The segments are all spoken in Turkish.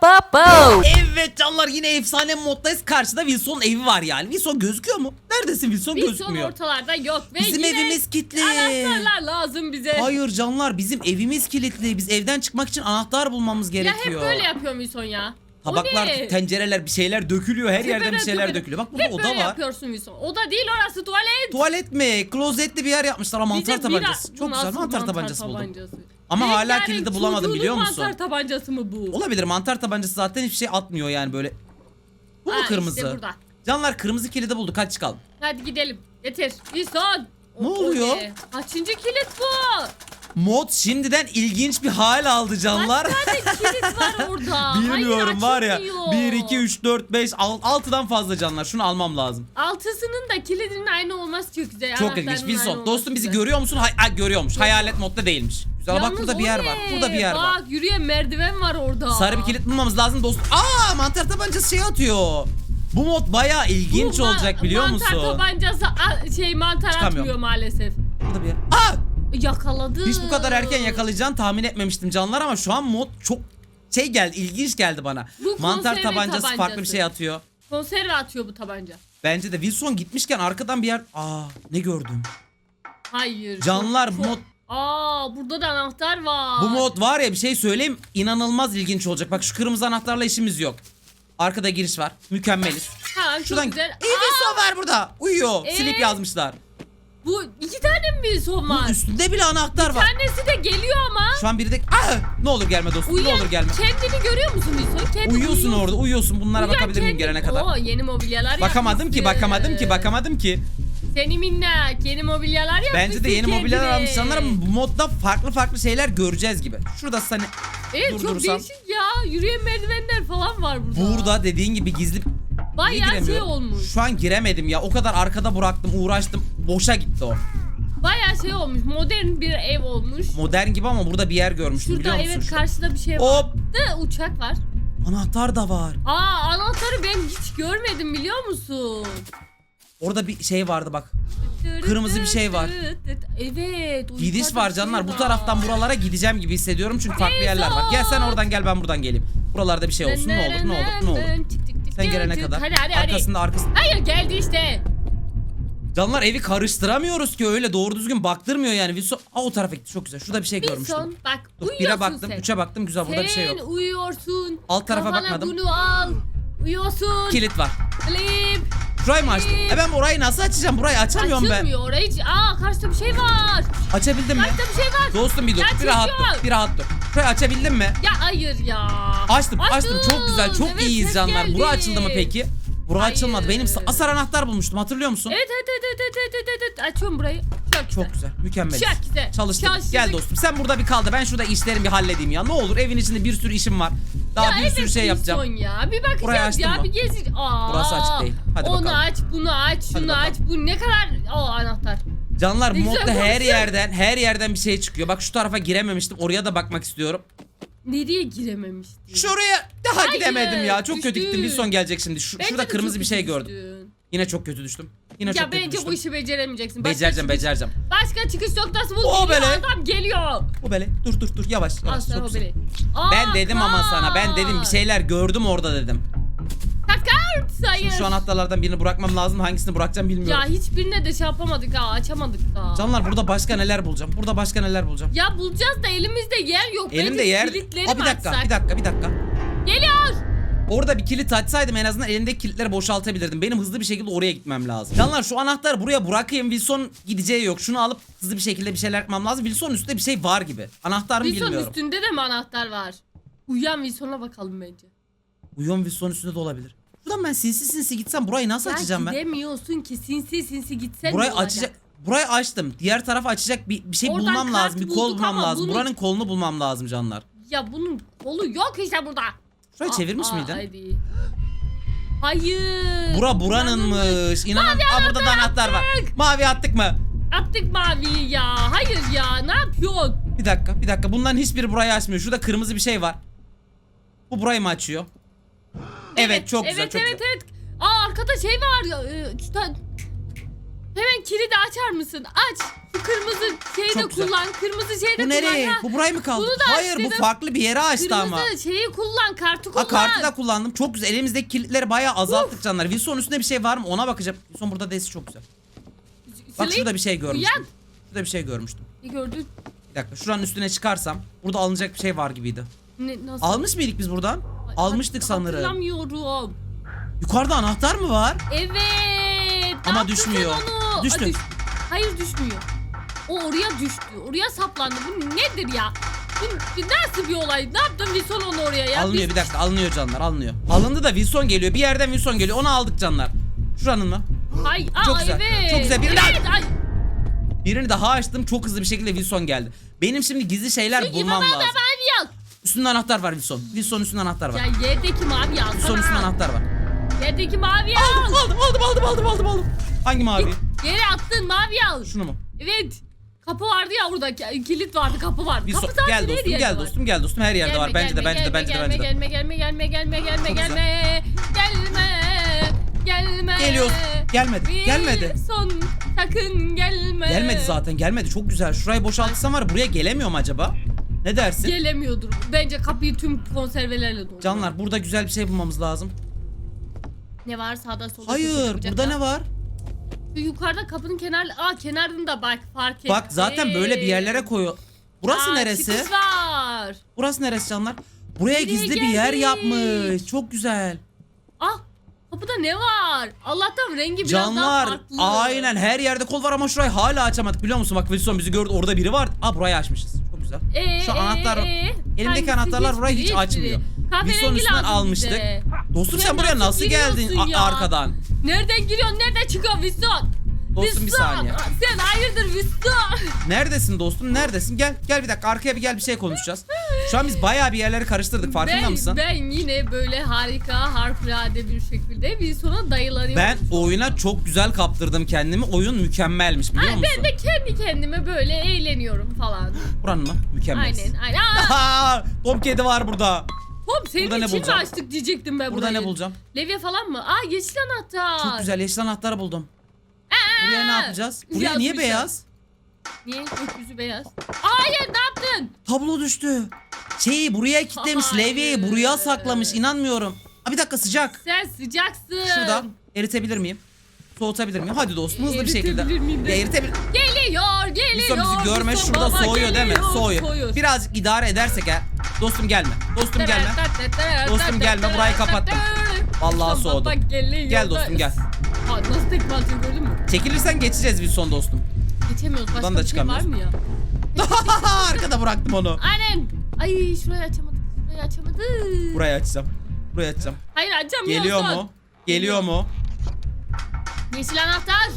pa pa. Evet canlar yine efsane moddayız. Karşıda Wilson'un evi var yani. Wilson gözüküyor mu? Neredesin Wilson? Wilson Gözükmüyor. ortalarda yok ve Bizim yine evimiz kilitli. anahtarlar lazım bize. Hayır canlar bizim evimiz kilitli. Biz evden çıkmak için anahtar bulmamız ya gerekiyor. hep böyle yapıyor Wilson ya. O Tabaklar, ne? tencereler bir şeyler dökülüyor. Her yerden bir Tepeden şeyler tepeden. dökülüyor. Bak burada Hep oda böyle var. yapıyorsun Wilson. Oda değil orası tuvalet. Tuvalet mi? Klozetli bir yer yapmışlar ama mantar Bize tabancası. Çok güzel nasıl mantar tabancası buldum. tabancası? Ama hala Rengarenk kilidi bulamadım çocuğunun biliyor musun? mantar tabancası mı bu? Olabilir mantar tabancası zaten hiçbir şey atmıyor yani böyle. Bu mu Ha, kırmızı? işte burada. Canlar kırmızı kilidi bulduk. Hadi çıkalım. Hadi gidelim. Getir. Wilson. Ne O- o oluyor? ne? Kaçıncı kilit bu? Mod şimdiden ilginç bir hal aldı canlar. Kaç kilit var orada? Bilmiyorum var ya. açılmıyor. 1, 2, 3, 4, 5, 6'dan fazla canlar. Şunu almam lazım. Altısının da kilidinin aynı olması çok güzel. Çok anahtarının ilginç. aynı Wilson olması dostum bizi güzel. görüyor musun? Hay ha, görüyormuş. Hayalet modda değilmiş. Güzel bak Yalnız burada bir o yer ne? var. Burada bir yer var. Bak yürüyen merdiven var orada. Sarı bir kilit bulmamız lazım dostum. Aa mantar tabancası şey atıyor. Bu mod bayağı ilginç Bu ma- olacak biliyor mantar musun? tabancası a- şey mantar Çıkamıyorum. atmıyor maalesef. Burada bir yer. Aa! Yakaladı. Hiç bu kadar erken yakalayacağını tahmin etmemiştim canlar ama şu an mod çok şey geldi, ilginç geldi bana. Bu Mantar konserve tabancası, farklı bir tabancası. şey atıyor. Konserve atıyor bu tabanca. Bence de Wilson gitmişken arkadan bir yer... Aa ne gördüm? Hayır. Canlar çok- mod, Aa burada da anahtar var. bu mod var ya bir şey söyleyeyim inanılmaz ilginç olacak. Bak şu kırmızı anahtarla işimiz yok. Arkada giriş var. Mükemmeliz. Ha, çok Şuradan... güzel. İyi Aa, Wilson var burada. Uyuyor. Ee? Slip yazmışlar. bu iki tane mi bir son var? Bunun üstünde bile anahtar Bir var. tanesi de geliyor ama. Şu an biri de... Aa! Ne olur gelme dostum. Uyuyan ne olur gelme. kendini görüyor musun Wilson? Kendi Uyuyorsun uyuyor. orada. Uyuyorsun. Bunlara Uyuyan bakabilir miyim gelene kadar? Oo yeni mobilyalar Bakamadım ki, yapmışsın. bakamadım ki, bakamadım ki. Seni minnak yeni mobilyalar yapmışsın Bence de yeni kendine. mobilyalar almış canlar ama bu modda farklı farklı şeyler göreceğiz gibi. Şurada hani Evet çok durdursam. değişik ya. Yürüyen merdivenler falan var burada. burada dediğin gibi gizli Niye Bayağı şey giremiyorum? olmuş. Şu an giremedim ya. O kadar arkada bıraktım, uğraştım. Boşa gitti o. Bayağı şey olmuş. Modern bir ev olmuş. Modern gibi ama burada bir yer görmüştüm Şurada biliyor musun? evet Şu- karşıda bir şey var. Hop! Da uçak var. Anahtar da var. Aa anahtarı ben hiç görmedim biliyor musun? Orada bir şey vardı bak. Kırmızı bir şey var. Evet. Gidiş var canlar. Bu taraftan buralara gideceğim gibi hissediyorum çünkü farklı yerler var. Gel sen oradan gel ben buradan geleyim. Buralarda bir şey olsun ne olur ne olur ne olur. Sen gelene çık. kadar. Hadi hadi hadi. Arkasında arkasında. Hayır geldi işte. Canlar evi karıştıramıyoruz ki öyle doğru düzgün baktırmıyor yani. Wilson Aa, o tarafa gitti çok güzel. Şurada bir şey görmüştüm. Wilson bak Dur, uyuyorsun bire baktım, sen. üçe baktım güzel burada bir şey yok. Sen uyuyorsun. Alt tarafa Kafana bakmadım. bunu al. Uyuyorsun. Kilit var. Flip. Şurayı mı açtım? E ben orayı nasıl açacağım? Burayı açamıyorum ben. Açılmıyor orayı. Aa karşıda bir şey var. Açabildim mi? Karşıda bir şey var. Dostum bir dur. Bir rahat dur. Bir rahat dur. Şurayı açabildin mi? Ya hayır ya. Açtım, açtım. Çok güzel, çok Evet, iyiyiz canlar. geldi. Bura açıldı mı peki? Bura Hayır. açılmadı. Benim sa- asar anahtar bulmuştum. Hatırlıyor musun? Evet evet evet evet evet evet, evet. Açıyorum burayı. Çok güzel. Çok güzel. Mükemmel. Çok güzel. Çalıştık. Çalıştık. Gel dostum. Sen burada bir kal da ben şurada işlerimi bir halledeyim ya. Ne olur evin içinde bir sürü işim var. Daha Ya bir sürü evet, şey bir yapacağım. Son ya. Bir bakacağız ya. mı? Bir gezin. Aa, Burası açık değil. Hadi Onu bakalım. aç, bunu aç, şunu aç. Bu ne kadar... O anahtar. Canlar güzel modda her yerden her yerden bir şey çıkıyor. Bak şu tarafa girememiştim. Oraya da bakmak istiyorum. Nereye girememiştin? Şuraya daha Hayır, gidemedim ya. Çok kötü düştün. gittim. Bir son gelecek şimdi. Şu, Bence şurada kırmızı bir şey kötü gördüm. Yine çok kötü düştüm. Yine Ya çok kötü bence düştüm. bu işi beceremeyeceksin. Başka Becereceğim, çıkış- becereceğim. Başka çıkış noktası bul. O geliyor, böyle. Adam geliyor. O böyle. Dur dur dur. Yavaş Al yavaş. sana Çok o güzel. beni. Ben dedim ama sana. Ben dedim bir şeyler gördüm orada dedim. Takart sayır. Şimdi şu anahtarlardan birini bırakmam lazım. Hangisini bırakacağım bilmiyorum. Ya hiçbirine de şey yapamadık ha. Açamadık da. Canlar burada başka neler bulacağım? Burada başka neler bulacağım? Ya bulacağız da elimizde yer yok. Elimde Bence yer. kilitleri Aa, bir dakika, açsak? bir dakika, bir dakika. Geliyor. Orada bir kilit açsaydım en azından elimdeki kilitleri boşaltabilirdim. Benim hızlı bir şekilde oraya gitmem lazım. Canlar şu anahtarı buraya bırakayım. Wilson gideceği yok. Şunu alıp hızlı bir şekilde bir şeyler yapmam lazım. Wilson'un üstünde bir şey var gibi. Anahtar mı Wilson bilmiyorum. üstünde de mi anahtar var? Uyuyan Wilson'a bakalım bence. Uyuyor mu Wilson'un üstünde de olabilir. Şuradan ben sinsi sinsi gitsem burayı nasıl açacağım ben? gidemiyorsun ki sinsi sinsi gitsen Burayı olacak? açacak. Burayı açtım. Diğer tarafı açacak bir, bir şey Oradan bulmam kart lazım. Bir kol bulduk bulmam ama lazım. bunu- Buranın kolunu bulmam lazım canlar. Ya bunun kolu yok işte burada. Şurayı Aa, çevirmiş aa, miydin? Hadi. Hayır. Bura buranınmış. İnanan. Aa burada da anahtar var. Mavi attık mı? Attık maviyi ya. Hayır ya ne yapıyorsun? Bir dakika, bir dakika. Bunların hiçbiri burayı açmıyor. Şurada kırmızı bir şey var. Bu burayı mı açıyor? Evet, çok güzel, evet, çok evet, güzel. Evet Aa arkada şey var ya. Hemen kilidi açar mısın? Aç. Şu kırmızı şeyi Çok de güzel. kullan. Kırmızı şeyi de Bu kullan. nereye? ha. Bu burayı mı kaldı? Bunu da Hayır bu farklı bir yere açtı ama. Kırmızı şeyi kullan. Kartı kullan. Ha kartı da kullandım. Çok güzel. Elimizdeki kilitleri bayağı azalttık canlar. Wilson üstünde bir şey var mı? Ona bakacağım. Wilson burada desi çok güzel. Bak Slip. şurada bir şey görmüştüm. Uyan. Şurada bir şey görmüştüm. Ne gördün? Bir dakika şuranın üstüne çıkarsam burada alınacak bir şey var gibiydi. Ne, nasıl? Almış mıydık biz buradan? Almıştık hat- sanırım. Hatırlamıyorum. Yukarıda anahtar mı var? Evet. Ne Ama yaptın düşmüyor. onu? Düştü. Aa, düş- Hayır düşmüyor. O oraya düştü. Oraya saplandı. Bu nedir ya? Bu nasıl bir olay? Ne yaptın Wilson onu oraya ya? alınıyor Biz- bir dakika alınıyor canlar alınıyor. Alındı da Wilson geliyor. Bir yerden Wilson geliyor. Onu aldık canlar. Şuranın mı? Ay, aa, Çok güzel, Evet. çok güzel. Birini evet. Ay. Birini daha açtım. Çok hızlı bir şekilde Wilson geldi. Benim şimdi gizli şeyler Çünkü bulmam lazım. mavi al. Üstünde anahtar var Wilson. Wilson üstünde anahtar var. Ya yerdeki mavi al. Wilson üstünde anahtar var. Yerdeki mavi al. aldım aldım aldım aldım aldım aldım. Hangi mavi? Yere attın mavi al. Şunu mu? Evet. Kapı vardı ya burada. Ki- Kilit vardı, kapı vardı. Wilson kapı zaten gel her dostum yerde gel var. dostum gel dostum her yerde var. Gelme, Bence de gelme, bence de bence de gelme, bence de. Gelme gelme gelme gelme gelme Çok güzel. gelme. Gelme. Gelme. Geliyoruz. Gelmedi, Bir gelmedi. Son sakın gelme. Gelmedi zaten gelmedi çok güzel. Şurayı boşaltırsam var ya, buraya gelemiyor mu acaba? Ne dersin? Gelemiyordur. Bence kapıyı tüm konservelerle doldur. Canlar burada güzel bir şey bulmamız lazım. Ne var sağda solda? Hayır burada ne var? Yukarıda kapının kenar... Aa kenarında bak fark ettim. Bak zaten böyle bir yerlere koyuyor. Burası Aa, neresi? Çıkış var. Burası neresi canlar? Buraya Nereye gizli bir yer geldik? yapmış. Çok güzel. Ah kapıda ne var? Allah'tan rengi biraz daha Canlar farklı. aynen her yerde kol var ama şurayı hala açamadık biliyor musun? Bak Wilson bizi gördü orada biri var. Aa burayı açmışız. Çok güzel. Ee, Şu anahtar ee, elimdeki hangisi? anahtarlar burayı hiç Hiçbiri, açmıyor. hiçbiri. Kahverengi Wilson üstünden lazım almıştık. bize. Dostum sen buraya nasıl nasıl geldin giriyorsun a- ya? arkadan? Nereden giriyorsun? Nereden çıkıyorsun Wilson? Dostum bir saniye. Sen hayırdır Wilson? Neredesin dostum? Neredesin? Gel gel bir dakika arkaya bir gel bir şey konuşacağız. Şu an biz bayağı bir yerleri karıştırdık farkında ben, mısın? Ben yine böyle harika, harikulade bir şekilde Wilson'a dayılanıyorum. Ben oyuna çok güzel kaptırdım kendimi. Oyun mükemmelmiş biliyor Ay, musun? ben de kendi kendime böyle eğleniyorum falan. Buranın mı? Mükemmel. Aynen aynen. Aa, Tom kedi var burada. Hop senin Burada ne için mi bulacağım? açtık diyecektim ben Burada burayı. ne bulacağım? Levye falan mı? Aa yeşil anahtar. Çok güzel yeşil anahtarı buldum. Buraya ne yapacağız? Buraya niye beyaz? Niye? Gökyüzü beyaz. Hayır ne yaptın? Tablo düştü. Şeyi buraya kilitlemiş. Hayır. Levyeyi buraya saklamış. İnanmıyorum. Aa, bir dakika sıcak. Sen sıcaksın. Şurada. Eritebilir miyim? Soğutabilir miyim? Hadi dostum hızlı bir şekilde. Eritebilir miyim de? Ya. Geliyor geliyor. Dostum bizi görme Mustafa şurada baba soğuyor değil mi? geliyor, Soğuyor. Birazcık idare edersek eğer. Dostum gelme. Dostum gelme. Dostum gelme, burayı kapattım. Vallahi soğudum. Gel dostum, gel. Aa, nasıl tekme atıyor gördün mü? Çekilirsen geçeceğiz biz son dostum. Geçemiyoruz. Başka Buradan da bir şey var çıkamıyoruz. mı ya? Arkada bıraktım onu. Aynen. Ay şurayı açamadık. Şurayı açamadık. Burayı açacağım. Burayı açacağım. Hayır açamıyorsun. Geliyor mu? Geliyor mu? Yeşil anahtar.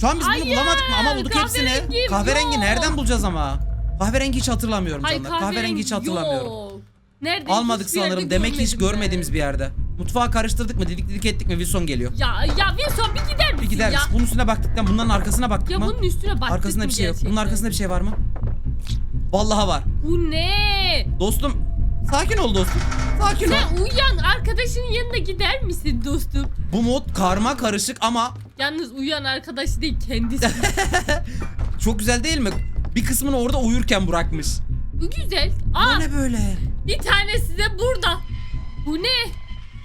Şu an biz bunu Hayır, bulamadık mı? Ama bulduk hepsini. kahverengi Kahverengi yok. nereden bulacağız ama? Kahverengi hiç hatırlamıyorum Hayır canlar. Kahverengi hiç hatırlamıyorum. yok. Nerede? Almadık Hiçbir yerde sanırım. Demek ki hiç görmedim ben. görmediğimiz bir yerde. Mutfağı karıştırdık mı? Didik didik ettik mi? Wilson geliyor. Ya ya Wilson bir gider misin Bir gider ya? misin? Bunun üstüne baktık da bunların arkasına baktık Ya mı? bunun üstüne baktık Arkasında mı bir şey yok. Bunun gerçekten? arkasında bir şey var mı? Vallahi var. Bu ne? Dostum sakin ol dostum. Sakin ol. Sen uyuyan arkadaşının yanına gider misin dostum? Bu mod karma karışık ama Yalnız uyuyan arkadaş değil kendisi. çok güzel değil mi? Bir kısmını orada uyurken bırakmış. Bu güzel. Bu Aa ne böyle? bir tanesi de burada. Bu ne?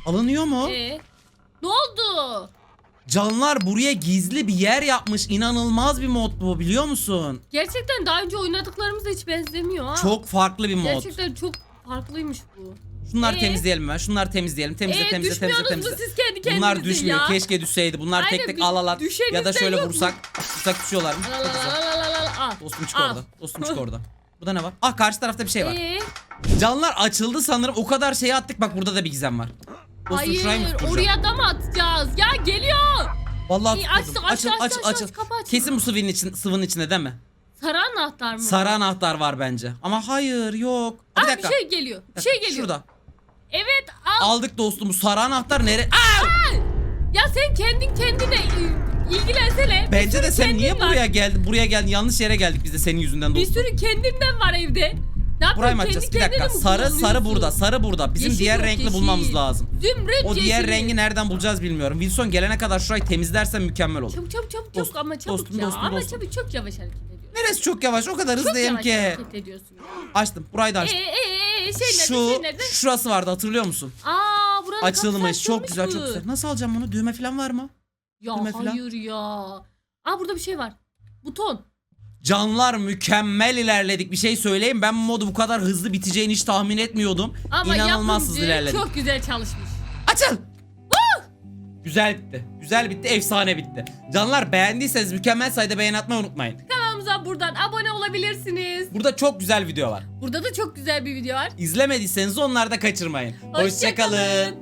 Alınıyor mu? Ee, ne oldu? Canlar buraya gizli bir yer yapmış. İnanılmaz bir mod bu biliyor musun? Gerçekten daha önce oynadıklarımıza hiç benzemiyor ha. Çok farklı bir mod. Gerçekten çok farklıymış bu. Şunları Ee? temizleyelim ben. Şunları temizleyelim. Temizle Ee, temizle temizle düşmüyorsunuz mu temizle. siz kendi kendinize Bunlar düşmüyor. ya? Keşke düşseydi. Bunlar Aynen, tek tek bir al al al. Ya da şöyle yok mu? vursak. Vursak düşüyorlar mı? Çok la güzel. la la la la. Al. Dostum çık Al. orada. Dostum çık orada. Burada ne var? Ah karşı tarafta bir şey var. Ee, Canlar açıldı sanırım. O kadar şeyi attık. Bak burada da bir gizem var. Dostum şurayı mı hayır tutturacağım? oraya da mı atacağız? Ya geliyor. Vallahi İyi, aç, tutturdum. aç, aç, aç, aç, kapı aç. Kesin bu sıvının, için, sıvının içinde değil mi? Sarı anahtar mı? Sarı anahtar var bence. Ama hayır yok. Aa, Aa, bir dakika. şey geliyor. Bir şey geliyor. Şurada. Evet al. Aldık dostum. Bu sarı anahtar nere? Aa! Ya sen kendin kendine e, ilgilensene. Bir Bence de sen niye var. buraya geldin? Buraya geldin. Yanlış yere geldik biz de senin yüzünden Bir dostum. sürü kendinden var evde. Ne yapıyorsun? Burayı mı açacağız? Bir dakika. Sarı sarı burada. Sarı burada. Bizim Yeşil diğer yok, renkli yeşil. bulmamız lazım. Zümrüt O diğer yeşili. rengi nereden bulacağız bilmiyorum. Wilson gelene kadar şurayı temizlersen mükemmel olur. Çabuk çabuk çabuk Dost- ama çabuk dostum, ya. dostum, ama dostum. çabuk çok yavaş hareket ediyorsun. Neresi çok yavaş? O kadar hızlıyım ki. hareket ediyorsun. Açtım. Burayı da açtım. eee ee, şey nerede Şu şey nerede? şurası vardı hatırlıyor musun? Aa buranın Açılmış. Çok güzel, çok güzel. Nasıl alacağım bunu? Düğme falan var mı? Ya Düğme falan. hayır ya. Aa burada bir şey var. Buton. Canlar mükemmel ilerledik. Bir şey söyleyeyim. Ben bu modu bu kadar hızlı biteceğini hiç tahmin etmiyordum. Ama İnanılmaz hızlı yapımcı ilerledik. çok güzel çalışmış. Açıl. Güzel bitti. Güzel bitti. Efsane bitti. Canlar beğendiyseniz mükemmel sayıda beğen atmayı unutmayın. Kanalımıza buradan abone olabilirsiniz. Burada çok güzel video var. Burada da çok güzel bir video var. İzlemediyseniz onları da kaçırmayın. Hoşça Hoşçakalın. kalın.